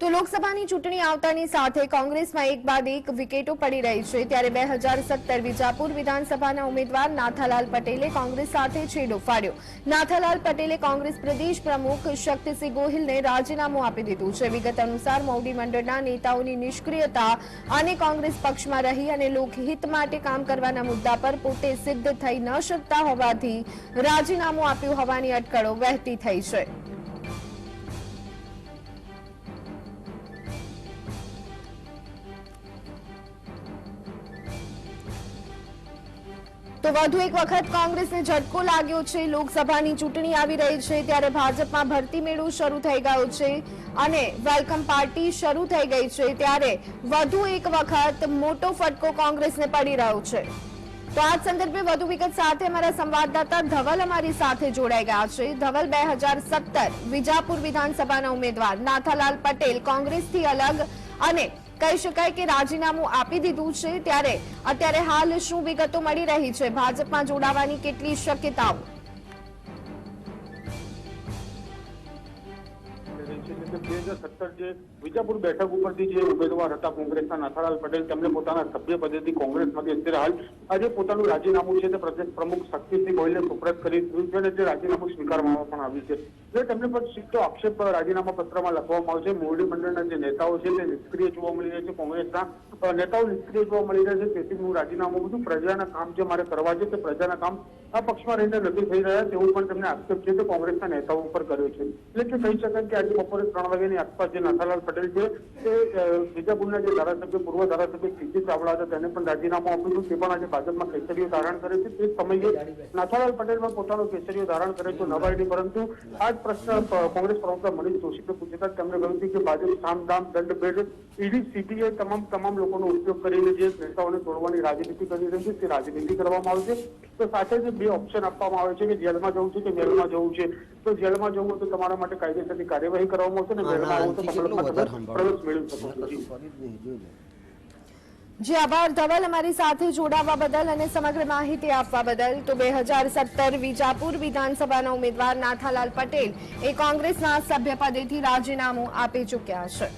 તો લોકસભાની ચૂંટણી આવતાની સાથે કોંગ્રેસમાં એક બાદ એક વિકેટો પડી રહી છે. ત્યારે બે હજાર સત્તર વિજાપુર વિધાનસભાના ઉમેદવાર નાથાલાલ પટેલે કોંગ્રેસ સાથે છેડો ફાડ્યો. નાથાલાલ પટેલે કોંગ્રેસ પ્રદેશ પ્રમુખ શક્તિસિંહ ગોહિલને રાજીનામું આપી દીધું છે. વિગત અનુસાર મોવડી મંડળના નેતાઓની નિષ્ક્રિયતા અને કોંગ્રેસ પક્ષમાં રહી અને લોકહિત માટે કામ કરવાના મુદ્દા પર પોતે સિદ્ધ થઈ ન શકતા હોવાથી રાજીનામું આપ્યું હોવાની અટકળો વહેતી થઈ છે. તો વધુ એક વખત કોંગ્રેસને ઝટકો લાગ્યો છે. લોકસભાની ચૂંટણી આવી રહી છે ત્યારે ભાજપમાં ભરતી મેળો શરૂ થઈ ગયો છે અને વેલકમ પાર્ટી શરૂ થઈ ગઈ છે ત્યારે વધુ એક વખત મોટો ફટકો કોંગ્રેસને પડી રહ્યો છે. તો આ સંદર્ભે વધુ વિગત સાથે અમારા સંવાદદાતા ધવલ અમારી સાથે જોડાઈ ગયા છે. ધવલ, બે હજાર સત્તર વિજાપુર વિધાનસભાના ઉમેદવાર નાથાલાલ પટેલ કોંગ્રેસથી અલગ અને કહી શકાય કે રાજીનામું આપી દીધું છે ત્યારે અત્યારે હાલ શું વિગતો મળી રહી છે? ભાજપમાં જોડાવાની કેટલી શક્યતાઓ? બે હજાર સત્તર જે વિજાપુર બેઠક ઉપરથી જે ઉમેદવાર હતા કોંગ્રેસના નાથાલાલ પટેલ, તેમણે પોતાના સભ્ય પદેથી કોંગ્રેસમાંથી અત્યારે હાલ આજે પોતાનું રાજીનામું છે તે પ્રદેશ પ્રમુખ શક્તિસિંહ ગોહિલને સુપ્રત કરી દીધું છે અને તે રાજીનામું સ્વીકારવામાં પણ આવ્યું છે. જે તેમને પર સીધો આક્ષેપ રાજીનામા પત્રમાં લખવામાં આવશે. મોવડી મંડળના જે નેતાઓ છે તે નિષ્ક્રિય જોવા મળી રહ્યા છે કોંગ્રેસના. નેતાઓ નિષ્ક્રિય જોવા મળી રહ્યા છે. તેથી હું રાજીનામું બધું પ્રજાના કામ જે મારે કરવા છે તે પ્રજાના કામ આ પક્ષમાં રહીને નથી થઈ રહ્યા. તેવું પણ તેમને આક્ષેપ છે તે કોંગ્રેસના નેતાઓ ઉપર કર્યો છે. એટલે કે કહી શકાય કે આજે બપોરે ત્રણ વાગ્યાની આસપાસ જે નાથાલાલ પટેલ છે તે વિજાપુરના જે ધારાસભ્ય, પૂર્વ ધારાસભ્ય સીજી ચાવડા હતા, તેને પણ રાજીનામું આપ્યું હતું તે પણ આજે ભાજપમાં કેસરીઓ ધારણ કરે છે. તે સમયે નાથાલાલ પટેલ પણ પોતાનો કેસરીઓ ધારણ કરે છે. નવાઈની પરંતુ આ જ પ્રશ્ન કોંગ્રેસ પ્રવક્તા મનીષ જોશીને પૂછતા તેમણે કહ્યું હતું કે ભાજપ સામદામ દંડ ભેદ ઈડી, સીબીઆઈ, તમામ તમામ લોકોનો ઉપયોગ કરીને જે નેતાઓને તોડવાની રાજનીતિ કરી રહી છે તે રાજનીતિ કરવામાં આવશે. તો સાથે જ બે ઓપ્શન આપવામાં આવે છે કે જેલમાં જવું છે કે જેલમાં જવું છે. તો જેલમાં જવું તો તમારા માટે કાયદેસરની કાર્યવાહી કરવામાં આવશે અને જેલમાં આવું તો પ્રવેશ મેળવી શકો છો. જી. આભાર ધવલ અમારી સાથે જોડાવા બદલ અને સમગ્ર માહિતી આપવા બદલ. તો બે હજાર સત્તર વિજાપુર વિધાનસભાના ઉમેદવાર નાથાલાલ પટેલ એ કોંગ્રેસના સભ્યપદેથી રાજીનામું આપી ચૂક્યા છે.